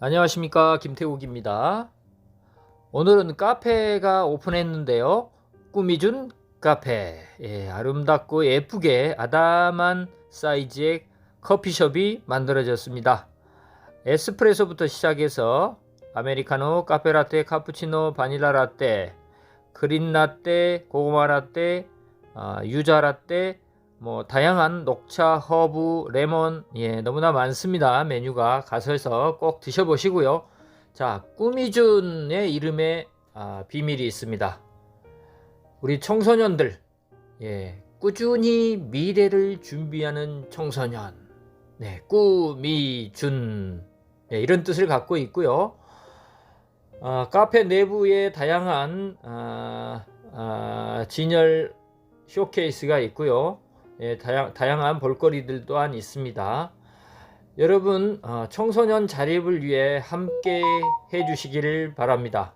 안녕하십니까 김태욱입니다. 오늘은 카페가 오픈했는데요. 꾸미준 카페 예, 아름답고 예쁘게 아담한 사이즈의 커피숍이 만들어졌습니다. 에스프레소부터 시작해서 아메리카노, 카페라떼, 카푸치노, 바닐라 라떼, 그린 라떼, 고구마 라떼, 아, 유자 라떼, 뭐 다양한 녹차, 허브, 레몬 예 너무나 많습니다. 메뉴가 가셔서 꼭 드셔보시고요. 자 꾸미준의 이름에 아, 비밀이 있습니다. 우리 청소년들 예 꾸준히 미래를 준비하는 청소년. 네 꾸미준. 예, 이런 뜻을 갖고 있고요. 아, 카페 내부에 다양한 아, 아, 진열 쇼케이스가 있고요 예, 다양, 다양한 볼거리들 또한 있습니다. 여러분 어, 청소년 자립을 위해 함께 해주시기를 바랍니다.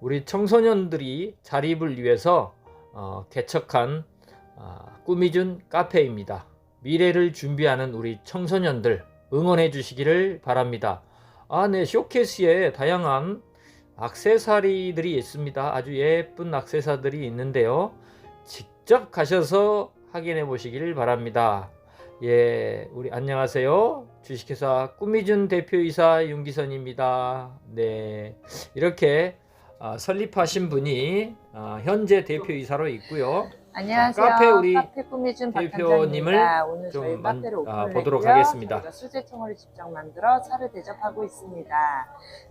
우리 청소년들이 자립을 위해서 어, 개척한 어, 꾸미준 카페입니다. 미래를 준비하는 우리 청소년들 응원해 주시기를 바랍니다. 아, 네, 쇼케이스에 다양한 악세사리들이 있습니다. 아주 예쁜 악세사들이 있는데요. 직접 가셔서 확인해 보시기를 바랍니다. 예, 우리 안녕하세요. 주식회사 꾸미준 대표이사 윤기선입니다. 네, 이렇게 아, 설립하신 분이 아, 현재 대표이사로 있고요. 안녕하세요. 카페 우리 꾸미준 대표님을. 오늘 좀 저희 만- 카페를 아, 보도록. 하겠습니다. 수제청을 직접 만들어 차를 대접하고 있습니다.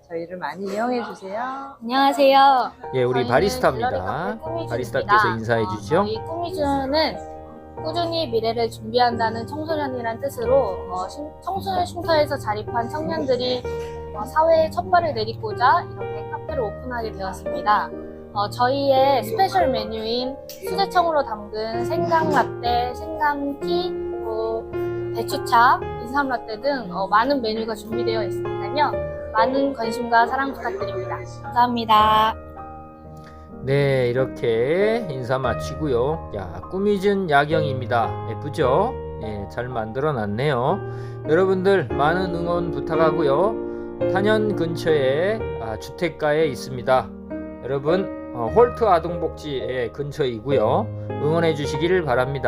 저희를 많이 이용해 주세요. 안녕하세요. 예, 우리 저희는 바리스타입니다. 갤러리 카페 꾸미준입니다. 바리스타께서 인사해 어, 주시죠. 저희 꾸미준은 꾸준히 미래를 준비한다는 청소년이란 뜻으로 어, 신- 청소년 쉼터에서 자립한 청년들이 어, 사회에 첫 발을 내딛고자 이렇게 카페를 오픈하게 되었습니다. 어, 저희의 스페셜 메뉴인 수제청으로 담근 생강 라떼, 생강 티, 또 배추차, 인삼 라떼 등 어, 많은 메뉴가 준비되어 있으니까요. 많은 관심과 사랑 부탁드립니다. 감사합니다. 네, 이렇게 인사 마치고요. 야, 꾸미준 야경입니다. 예쁘죠? 예, 잘 만들어 놨네요. 여러분들 많은 응원 부탁하고요. 탄현 근처에 아, 주택가에 있습니다. 여러분 어, 홀트 아동복지 예, 근처이고요. 응원해 주시기를 바랍니다.